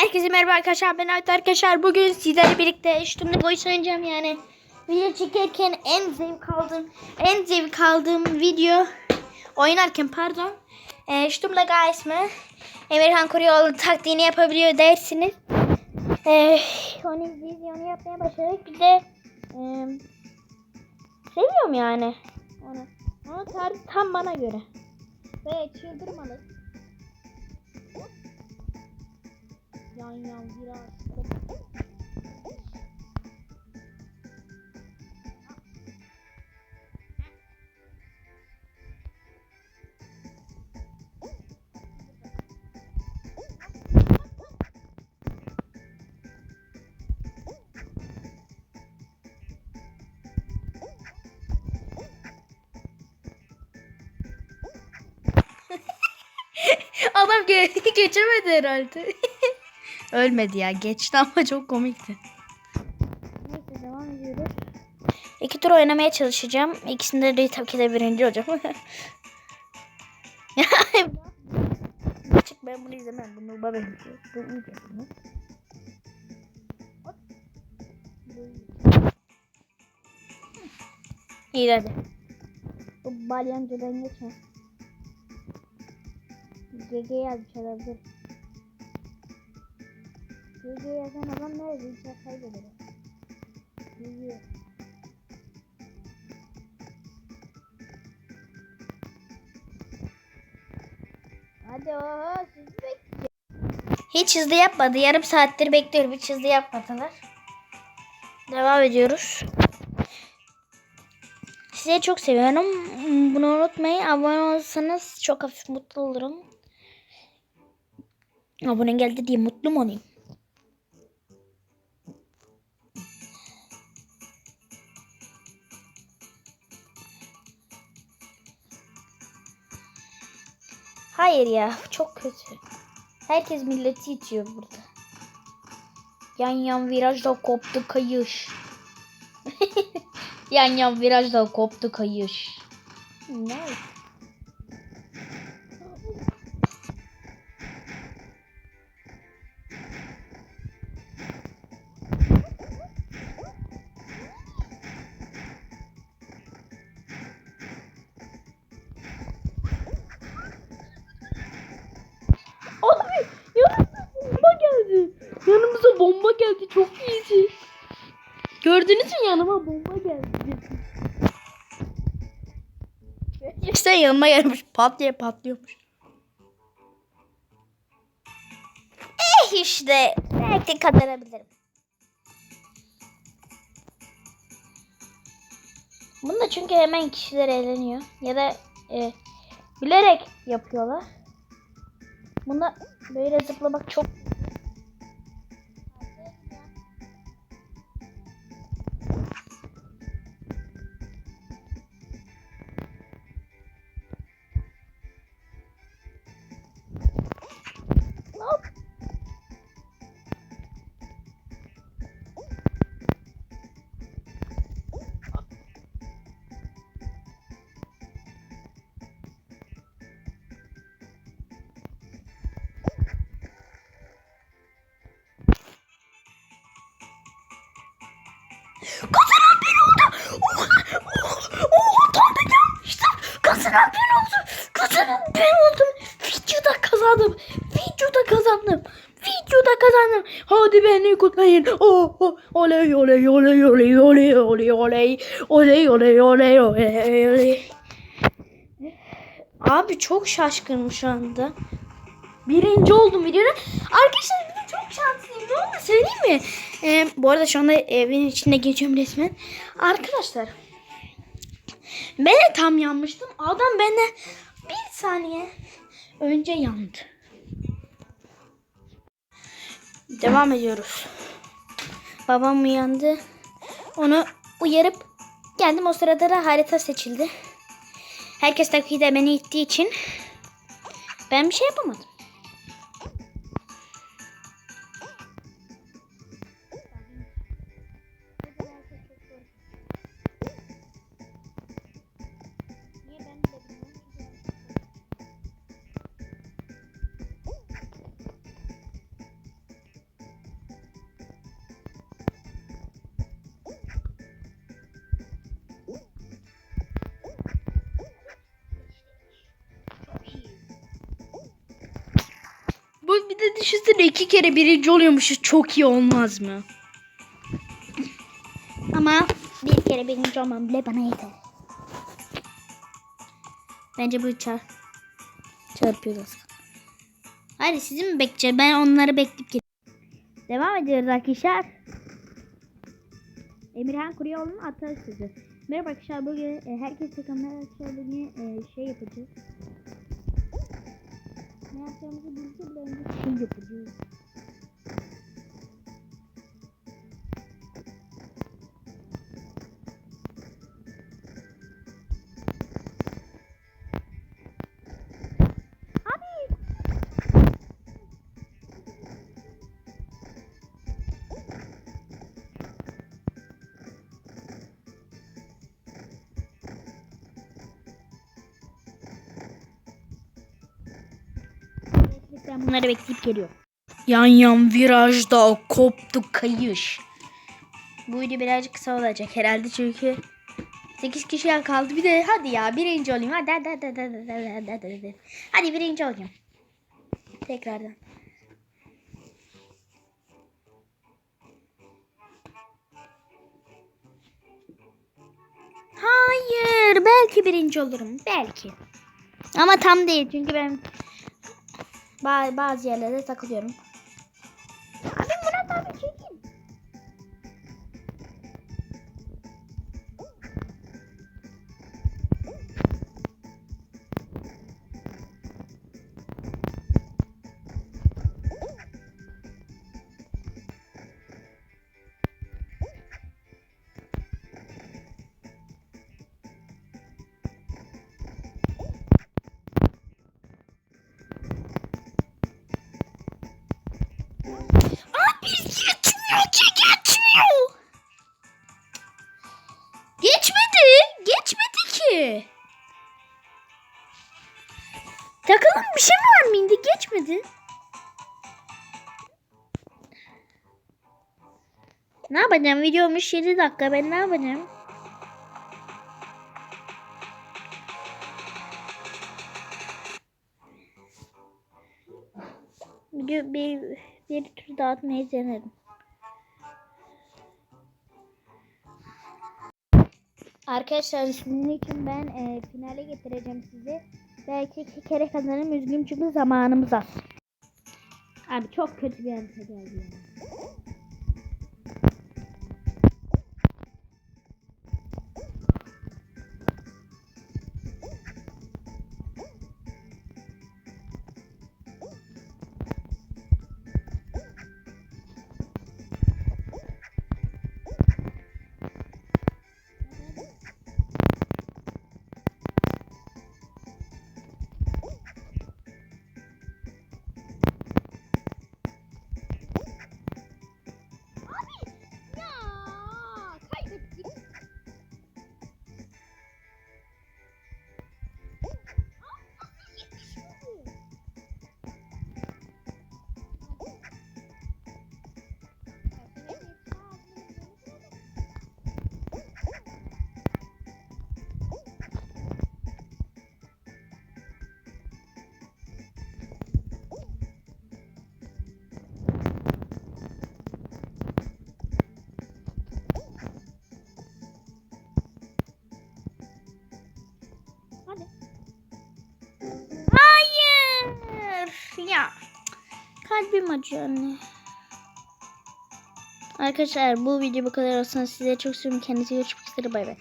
Herkese merhaba arkadaşlar ben Ayt arkadaşlar. Bugün sizlerle birlikte üstümde boy oynayacağım yani. Video çekerken en zevk aldığım en zevk aldığım video oynarken pardon. E, üstümde guys mı? Emirhan Kuruyoğlu taktiğini yapabiliyor dersiniz. E, onu biz onu yapmaya başladık. Bir de e, seviyorum yani onu. Tarzı tam bana göre. Ve çıldırmalı yan yan biraz. Adam ge geçemedi herhalde. Ölmedi ya. Geçti ama çok komikti. Neyse devam ediyoruz. İki tur oynamaya çalışacağım. İkisinde de tabii ki de birinci olacağım. Çık ben bunu izlemem. Bunu baba benziyor. Bu iyi bunu. İyi hadi. Bu balyancıdan geçme. GG yazmış olabilir. GG yazan adam nerede? İnşallah kaybeder. GG. Hadi oho siz bekliyor. Hiç hızlı yapmadı. Yarım saattir bekliyorum. Hiç hızlı yapmadılar. Devam ediyoruz. Size çok seviyorum. Bunu unutmayın. Abone olursanız çok hafif mutlu olurum. Abone geldi diye mutlu mu olayım? Hayır ya çok kötü. Herkes milleti itiyor burada. Yan yan virajda koptu kayış. yan yan virajda koptu kayış. Ne? Abi yanımıza bomba geldi. Yanımıza bomba geldi. Çok iyiydi. Gördünüz mü yanıma bomba geldi. İşte yanıma gelmiş. Pat diye patlıyormuş. Eh işte. Belki kazanabilirim. Bunda çünkü hemen kişiler eğleniyor. Ya da e, bilerek yapıyorlar. Bunda böyle zıplamak çok Kazanan ben oldum. Oha, oha, oha tam da gelmiştim. Kazanan ben oldum. Kazanan ben oldum. Videoda kazandım. Videoda kazandım. Videoda kazandım. Hadi beni kutlayın. Oh, oh, oley oley oley oley oley oley oley oley oley oley oley oley. Abi çok şaşkınım şu anda. Birinci oldum videoda. Arkadaşlar çok şanslıyım. Ne oldu söyleyeyim mi? Ee, bu arada şu anda evin içinde geçiyorum resmen. Arkadaşlar. Ben de tam yanmıştım. Adam benden bir saniye önce yandı. Devam ediyoruz. Babam uyandı. Onu uyarıp geldim. O sırada da harita seçildi. Herkes tabii de beni ittiği için ben bir şey yapamadım. Düşünsene iki kere birinci oluyormuşuz. Çok iyi olmaz mı? Ama bir kere birinci olmam bile bana yeter. Bence bu çar çarpıyoruz. Hadi sizi mi bekleyeceğim? Ben onları bekleyip gideyim. Devam ediyoruz arkadaşlar. Emirhan Kuruyoğlu'nun atar sözü. Merhaba arkadaşlar bugün e, herkes takımlar bugün e, şey yapacağız. Ne yapacağımızı bilse bile önce şey yapacağız. Ben bunları bekleyip geliyorum. Yan yan virajda koptu kayış. Bu video birazcık kısa olacak herhalde çünkü 8 kişi kaldı. Bir de hadi ya birinci olayım. Hadi hadi hadi hadi hadi hadi hadi, hadi. Hadi birinci olayım. Tekrardan. Hayır, belki birinci olurum. Belki. Ama tam değil çünkü ben bazı yerlerde takılıyorum. Abi Murat abi çekin. Geçmedi. Ne yapacağım? Videomuş 7 dakika. Ben ne yapacağım? Video bir, bir tur dağıtmayı denerim. Arkadaşlar sizin için ben e, finale getireceğim sizi. Belki iki kere kazanırım üzgünüm çünkü zamanımız az. Abi çok kötü bir harita geldi. Ya Kalbim acıyor anne. Arkadaşlar bu video bu kadar olsun. Size çok seviyorum. Kendinize görüşmek üzere. Bay bay.